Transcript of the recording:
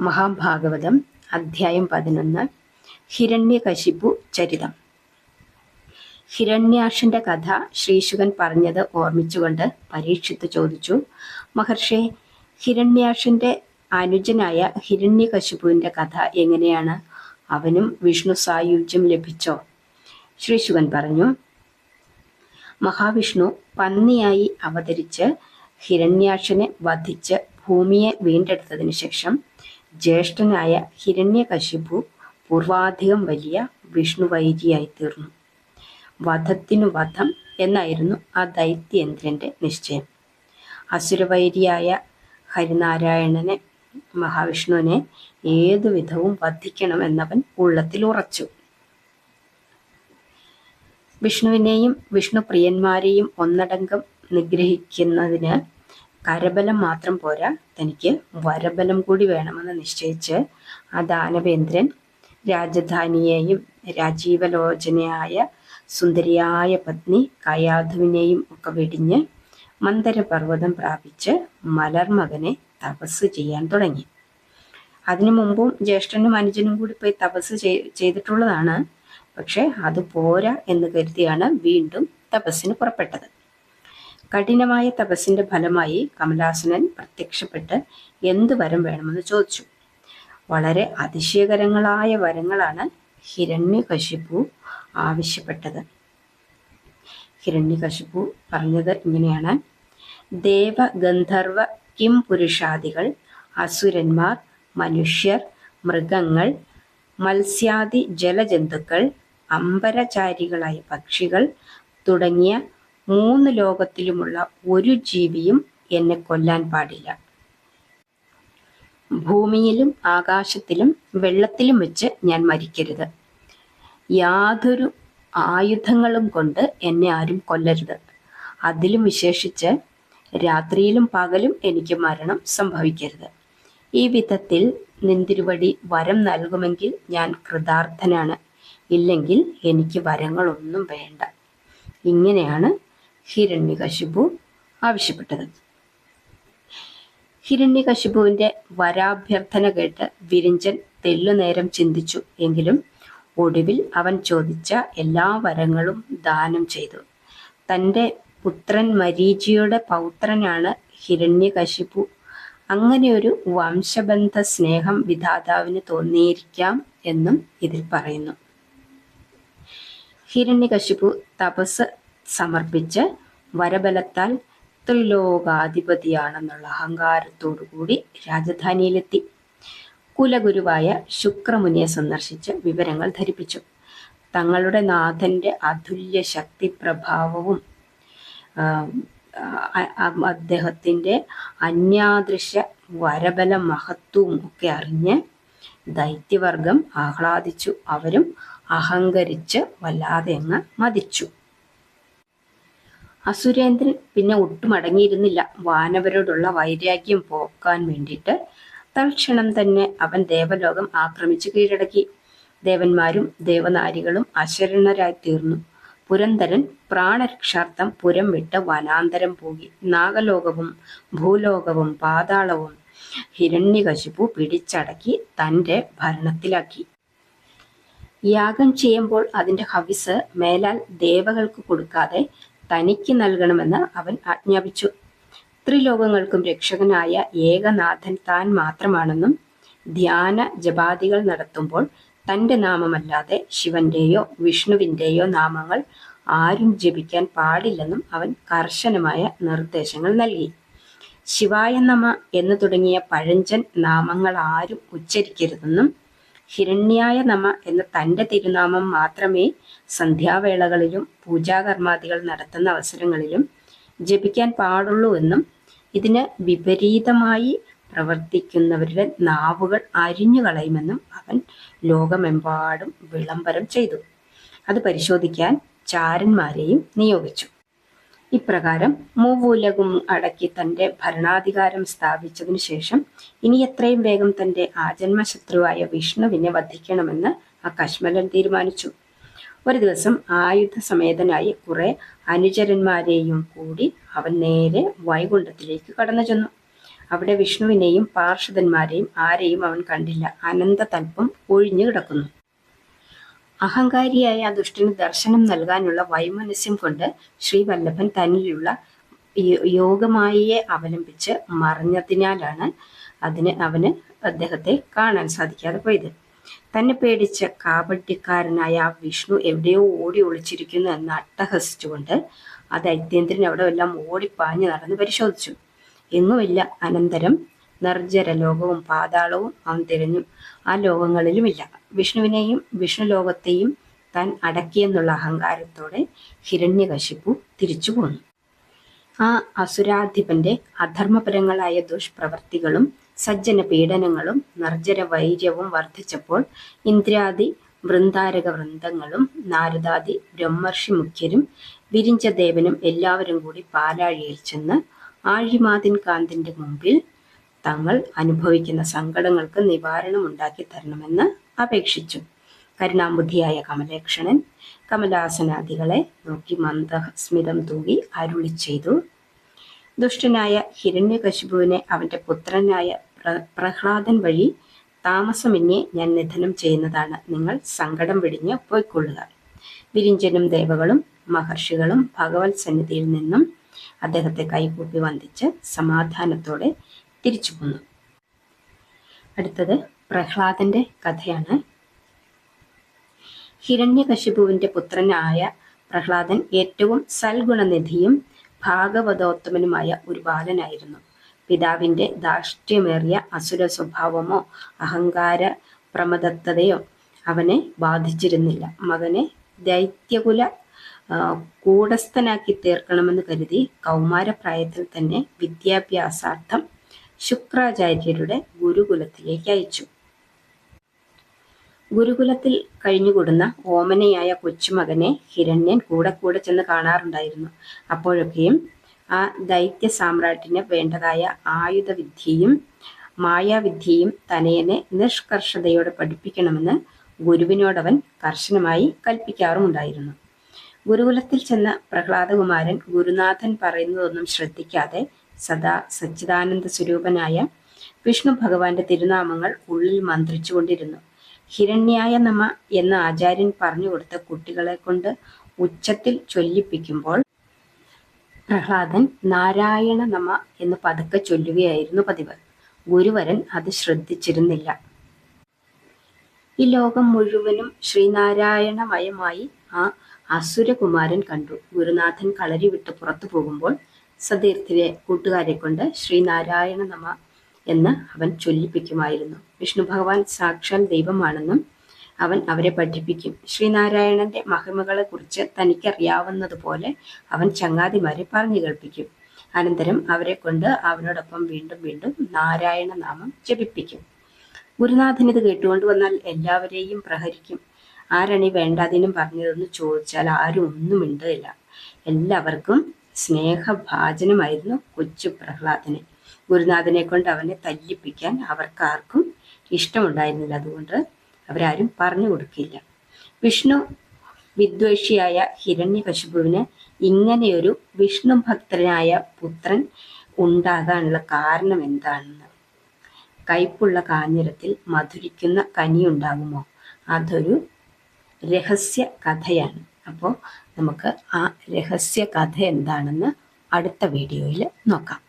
മഹാഭാഗവതം അധ്യായം പതിനൊന്ന്. ഹിരണ്യകശിപു ചരിതം. ഹിരണ്യാക്ഷന്റെ കഥ ശ്രീശുകൻ പറഞ്ഞത് ഓർമ്മിച്ചുകൊണ്ട് പരീക്ഷിത്ത് ചോദിച്ചു. മഹർഷി ഹിരണ്യാക്ഷന്റെ അനുജനായ ഹിരണ്യകശിപുവിന്റെ കഥ എങ്ങനെയാണ്? അവനും വിഷ്ണു സായുജ്യം ലഭിച്ചോ? ശ്രീശുകൻ പറഞ്ഞു മഹാവിഷ്ണു പന്നിയായി അവതരിച്ച് ഹിരണ്യാക്ഷനെ വധിച്ച് ഭൂമിയെ വീണ്ടെടുത്തതിനു ശേഷം ജ്യേഷ്ഠനായ ഹിരണ്യകശിപു പൂർവാധികം വലിയ വിഷ്ണുവൈരിയായി തീർന്നു. വധത്തിനു വധം എന്നായിരുന്നു ആ ദൈത്യേന്ദ്രന്റെ നിശ്ചയം. അസുരവൈരിയായ ഹരിനാരായണനെ മഹാവിഷ്ണുവിനെ ഏതു വിധവും വധിക്കണമെന്നവൻ ഉള്ളത്തിൽ ഉറച്ചു. വിഷ്ണുവിനെയും വിഷ്ണു പ്രിയന്മാരെയും ഒന്നടങ്കം നിഗ്രഹിക്കുന്നതിന് കരബലം മാത്രം പോരാ. തനിക്ക് വരബലം കൂടി വേണമെന്ന് നിശ്ചയിച്ച് ആ ദാനവേന്ദ്രൻ രാജധാനിയെയും രാജീവലോചനയായ സുന്ദരിയായ പത്നി കയാധുവിനെയും ഒക്കെ വെടിഞ്ഞ് മന്ദരപർവതം പ്രാപിച്ച് മലർമകനെ തപസ് ചെയ്യാൻ തുടങ്ങി. അതിനു മുമ്പും ജ്യേഷ്ഠനും അനുജനും കൂടി പോയി തപസ് ചെയ്തിട്ടുള്ളതാണ്. പക്ഷെ അത് പോരാ എന്ന് കരുതിയാണ് വീണ്ടും തപസ്സിന് പുറപ്പെട്ടത്. കഠിനമായ തപസ്സിന്റെ ഫലമായി കമലാസനൻ പ്രത്യക്ഷപ്പെട്ട് എന്ത് വരം വേണമെന്ന് ചോദിച്ചു. വളരെ അതിശയകരങ്ങളായ വരങ്ങളാണ് ഹിരണ്യകശിപു ആവശ്യപ്പെട്ടത്. ഹിരണ്യകശിപു പറഞ്ഞത് ഇങ്ങനെയാണ്. ദേവ ഗന്ധർവ കിം പുരുഷാദികൾ അസുരന്മാർ മനുഷ്യർ മൃഗങ്ങൾ മത്സ്യാദി ജലജന്തുക്കൾ അമ്പരചാരികളായ പക്ഷികൾ തുടങ്ങിയ മൂന്ന് ലോകത്തിലുമുള്ള ഒരു ജീവിയും എന്നെ കൊല്ലാൻ പാടില്ല. ഭൂമിയിലും ആകാശത്തിലും വെള്ളത്തിലും വെച്ച് ഞാൻ മരിക്കരുത്. യാതൊരു ആയുധങ്ങളും കൊണ്ട് എന്നെ ആരും കൊല്ലരുത്. അതിലും വിശേഷിച്ച് രാത്രിയിലും പകലും എനിക്ക് മരണം സംഭവിക്കരുത്. ഈ വിധത്തിൽ നിന്തിരുവടി വരം നൽകുമെങ്കിൽ ഞാൻ കൃതാർത്ഥനാണ്. ഇല്ലെങ്കിൽ എനിക്ക് വരങ്ങളൊന്നും വേണ്ട. ഇങ്ങനെയാണ് ഹിരണ്യകശിപു ആവശ്യപ്പെട്ടത്. ഹിരണ്യകശിപുവിന്റെ വരാഭ്യർത്ഥന കേട്ട് വിരിഞ്ചൻ തെല്ലുനേരം ചിന്തിച്ചു. എങ്കിലും ഒടുവിൽ അവൻ ചോദിച്ച എല്ലാ വരങ്ങളും ദാനം ചെയ്തു. തന്റെ പുത്രൻ മരീചിയുടെ പൗത്രനാണ് ഹിരണ്യകശിപു. അങ്ങനെ ഒരു വംശബന്ധ സ്നേഹം വിധാതാവിന് തോന്നിയിരിക്കാം എന്നും ഇതിൽ പറയുന്നു. ഹിരണ്യകശിപു തപസ് സമർപ്പിച്ച് വരബലത്താൽ ത്രിലോകാധിപതിയാണെന്നുള്ള അഹങ്കാരത്തോടുകൂടി രാജധാനിയിലെത്തി. കുലഗുരുവായ ശുക്രമുനിയെ സന്ദർശിച്ച് വിവരങ്ങൾ ധരിപ്പിച്ചു. തങ്ങളുടെ നാഥന്റെ അതുല്യ ശക്തി പ്രഭാവവും അദ്ദേഹത്തിന്റെ അന്യാദൃശ്യ വരബല മഹത്വവും ഒക്കെ അറിഞ്ഞ് ദൈത്യവർഗം ആഹ്ലാദിച്ചു. അവരും അഹങ്കരിച്ച് വല്ലാതെ അങ്ങ് മതിച്ചു. അസുരേന്ദ്രൻ പിന്നെ ഒട്ടും അടങ്ങിയിരുന്നില്ല. വാനവരോടുള്ള വൈരാഗ്യം പോക്കാൻ വേണ്ടിയിട്ട് തൽക്ഷണം തന്നെ അവൻ ദേവലോകം ആക്രമിച്ചു കീഴടക്കി. ദേവന്മാരും ദേവനാരികളും അശരണരായി തീർന്നു. പുരന്തരൻ പ്രാണരക്ഷാർത്ഥം പുരം വിട്ട് വനാന്തരം പോയി. നാഗലോകവും ഭൂലോകവും പാതാളവും ഹിരണ്യകശിപു പിടിച്ചടക്കി തന്റെ ഭരണത്തിലാക്കി. യാഗം ചെയ്യുമ്പോൾ അതിന്റെ ഹവിസ് മേലാൽ ദേവകൾക്ക് കൊടുക്കാതെ തനിക്ക് നൽകണമെന്ന് അവൻ ആജ്ഞാപിച്ചു. ത്രിലോകങ്ങൾക്കും രക്ഷകനായ ഏകനാഥൻ താൻ മാത്രമാണെന്നും ധ്യാന ജപാദികൾ നടത്തുമ്പോൾ തന്റെ നാമമല്ലാതെ ശിവന്റെയോ വിഷ്ണുവിന്റെയോ നാമങ്ങൾ ആരും ജപിക്കാൻ പാടില്ലെന്നും അവൻ കർശനമായ നിർദ്ദേശങ്ങൾ നൽകി. ശിവായ നമ എന്ന് തുടങ്ങിയ പഴഞ്ചൻ നാമങ്ങൾ ആരും ഉച്ചരിക്കരുതെന്നും ഹിരണ്യായ നമ എന്ന തന്റെ തിരുനാമം മാത്രമേ സന്ധ്യാവേളകളിലും പൂജാകർമാദികൾ നടത്തുന്ന അവസരങ്ങളിലും ജപിക്കാൻ പാടുള്ളൂ എന്നും ഇതിന് വിപരീതമായി പ്രവർത്തിക്കുന്നവരുടെ നാവുകൾ അരിഞ്ഞു കളയുമെന്നും അവൻ ലോകമെമ്പാടും വിളംബരം ചെയ്തു. അത് പരിശോധിക്കാൻ ചാരന്മാരെയും നിയോഗിച്ചു. ഇപ്രകാരം മൂവൂലകും അടക്കി തന്റെ ഭരണാധികാരം സ്ഥാപിച്ചതിനു ശേഷം ഇനി എത്രയും വേഗം തന്റെ ആജന്മശത്രുവായ വിഷ്ണുവിനെ വധിക്കണമെന്ന് ആ കശ്മലൻ തീരുമാനിച്ചു. ഒരു ദിവസം ആയുധ സമേതനായി കുറെ അനുചരന്മാരെയും കൂടി അവൻ നേരെ വൈകുണ്ഠത്തിലേക്ക് കടന്നു ചെന്നു അവിടെ വിഷ്ണുവിനെയും പാർഷദന്മാരെയും ആരെയും അവൻ കണ്ടില്ല. അനന്തതൽപ്പം ഒഴിഞ്ഞു കിടക്കുന്നു അഹങ്കാരിയായ ദുഷ്ടന് ദർശനം നൽകാനുള്ള വൈമനസ്യം കൊണ്ട് ശ്രീ വല്ലഭൻ തന്നിലുള്ള യോഗമായയെ അവലംബിച്ച് മറിഞ്ഞതിനാലാണ് അതിന് അവന് അദ്ദേഹത്തെ കാണാൻ സാധിക്കാതെ പോയത്. തന്നെ പേടിച്ച കാപട്യക്കാരനായ വിഷ്ണു എവിടെയോ ഓടി ഒളിച്ചിരിക്കുന്നു എന്ന് അട്ടഹസിച്ചുകൊണ്ട് അത് ദൈത്യേന്ദ്രൻ അവിടെ എല്ലാം ഓടിപ്പാഞ്ഞ് നടന്ന് പരിശോധിച്ചു. എങ്ങുമില്ല അനന്തരം നിർജര ലോകവും പാതാളവും അവൻ തിരഞ്ഞു. ആ ലോകങ്ങളിലുമില്ല. വിഷ്ണുവിനെയും വിഷ്ണു ലോകത്തെയും താൻ അടക്കിയെന്നുള്ള അഹങ്കാരത്തോടെ ഹിരണ്യകശിപ്പു തിരിച്ചു പോന്നു. ആ അസുരാധിപന്റെ അധർമ്മപരങ്ങളായ ദുഷ്പ്രവർത്തികളും സജ്ജന പീഡനങ്ങളും നിർജര വൈര്യവും വർദ്ധിച്ചപ്പോൾ ഇന്ദ്രാദി വൃന്ദാരക വൃന്ദങ്ങളും നാരദാദി ബ്രഹ്മർഷി മുഖ്യരും വിരിഞ്ചദേവനും എല്ലാവരും കൂടി പാലാഴിയിൽ ചെന്ന് ആഴിമാതിൻ കാന്തിന്റെ മുമ്പിൽ തങ്ങൾ അനുഭവിക്കുന്ന സങ്കടങ്ങൾക്ക് നിവാരണം ഉണ്ടാക്കി തരണമെന്ന് അപേക്ഷിച്ചു. കരുണാബുദ്ധിയായ കമലേക്ഷണൻ കമലാസനാദികളെ നോക്കി മന്ദസ്മിതം തൂകി അരുളി ചെയ്തു. ദുഷ്ടനായ ഹിരണ്യകശിപുവിനെ അവന്റെ പുത്രനായ പ്രഹ്ലാദൻ വഴി താമസമെന്നെ ഞാൻ നിധനം ചെയ്യുന്നതാണ്. നിങ്ങൾ സങ്കടം വെടിഞ്ഞ് പോയിക്കൊള്ളുക. വിരിഞ്ചനും ദേവകളും മഹർഷികളും ഭഗവത് സന്നിധിയിൽ നിന്നും അദ്ദേഹത്തെ കൈകൂപ്പി വന്ദിച്ച് സമാധാനത്തോടെ തിരിച്ചു പോന്നു. അടുത്തത് പ്രഹ്ലാദന്റെ കഥയാണ്. ഹിരണ്യകശിപുവിന്റെ പുത്രനായ പ്രഹ്ലാദൻ ഏറ്റവും സൽഗുണനിധിയും ഭാഗവതോത്തമനുമായ ഒരു ബാലനായിരുന്നു. പിതാവിന്റെ ധാർഷ്ട്യമേറിയ അസുര സ്വഭാവമോ അഹങ്കാര പ്രമദത്തതയോ അവനെ ബാധിച്ചിരുന്നില്ല. മകനെ ദൈത്യകുല കൂടസ്ഥനാക്കി തീർക്കണമെന്ന് കരുതി കൗമാരപ്രായത്തിൽ തന്നെ വിദ്യാഭ്യാസാർത്ഥം ശുക്രാചാര്യരുടെ ഗുരുകുലത്തിലേക്ക് അയച്ചു. ഗുരുകുലത്തിൽ കഴിഞ്ഞുകൂടുന്ന ഓമനയായ കൊച്ചുമകനെ ഹിരണ്യൻ കൂടെ കൂടെ ചെന്ന് കാണാറുണ്ടായിരുന്നു. അപ്പോഴൊക്കെയും ആ ദൈത്യ സാമ്രാട്ടിന് വേണ്ടതായ ആയുധവിദ്യയും മായാവിദ്യയും തനയനെ നിഷ്കർഷതയോടെ പഠിപ്പിക്കണമെന്ന് ഗുരുവിനോടവൻ കർശനമായി കൽപ്പിക്കാറുമുണ്ടായിരുന്നു. ഗുരുകുലത്തിൽ ചെന്ന പ്രഹ്ലാദകുമാരൻ ഗുരുനാഥൻ പറയുന്നതൊന്നും ശ്രദ്ധിക്കാതെ സദാ സച്ചിദാനന്ദ സ്വരൂപനായ വിഷ്ണു ഭഗവാന്റെ തിരുനാമങ്ങൾ ഉള്ളിൽ മന്ത്രിച്ചുകൊണ്ടിരുന്നു. ഹിരണ്യായ നമ എന്ന ആചാര്യൻ പറഞ്ഞു കൊടുത്ത കുട്ടികളെ കൊണ്ട് ഉച്ചത്തിൽ ചൊല്ലിപ്പിക്കുമ്പോൾ പ്രഹ്ലാദൻ നാരായണ നമ എന്ന് പതുക്കെ ചൊല്ലുകയായിരുന്നു പതിവ്. ഗുരുവരൻ അത് ശ്രദ്ധിച്ചിരുന്നില്ല. ഈ ലോകം മുഴുവനും ശ്രീനാരായണമയമായി ആ അസുരകുമാരൻ കണ്ടു. ഗുരുനാഥൻ കളരി വിട്ട് പുറത്തു പോകുമ്പോൾ സതീർത്ഥിലെ കൂട്ടുകാരെ കൊണ്ട് ശ്രീനാരായണ നമ എന്ന് അവൻ ചൊല്ലിപ്പിക്കുമായിരുന്നു. വിഷ്ണു ഭഗവാൻ സാക്ഷാൽ ദൈവമാണെന്നും അവൻ അവരെ പഠിപ്പിക്കും. ശ്രീനാരായണന്റെ മഹിമകളെ കുറിച്ച് തനിക്കറിയാവുന്നതുപോലെ അവൻ ചങ്ങാതിമാരെ പറഞ്ഞു കേൾപ്പിക്കും. അനന്തരം അവരെ കൊണ്ട് അവനോടൊപ്പം വീണ്ടും വീണ്ടും നാരായണ നാമം ജപിപ്പിക്കും. ഗുരുനാഥൻ ഇത് കേട്ടുകൊണ്ട് വന്നാൽ എല്ലാവരെയും പ്രഹരിക്കും. ആരണി വേണ്ടാതിനും പറഞ്ഞതെന്ന് ചോദിച്ചാൽ ആരും ഒന്നും മിണ്ടുകയില്ല എല്ലാവർക്കും സ്നേഹഭാജനമായിരുന്നു കൊച്ചു പ്രഹ്ലാദന്. ഗുരുനാഥനെ കൊണ്ട് അവനെ തല്ലിപ്പിക്കാൻ അവർക്കാർക്കും ഇഷ്ടമുണ്ടായിരുന്നില്ല. അതുകൊണ്ട് അവരാരും പറഞ്ഞു കൊടുക്കില്ല. വിഷ്ണു വിദ്വേഷിയായ ഹിരണ്യകശിപുവിന് ഇങ്ങനെയൊരു വിഷ്ണു ഭക്തനായ പുത്രൻ ഉണ്ടാകാനുള്ള കാരണം എന്താണെന്ന്? കയ്പുള്ള കാഞ്ഞിരത്തിൽ മധുരിക്കുന്ന കനിയുണ്ടാകുമോ? അതൊരു രഹസ്യ കഥയാണ്. അപ്പോൾ നമുക്ക് ആ രഹസ്യ കഥ എന്താണെന്ന് അടുത്ത വീഡിയോയിൽ നോക്കാം.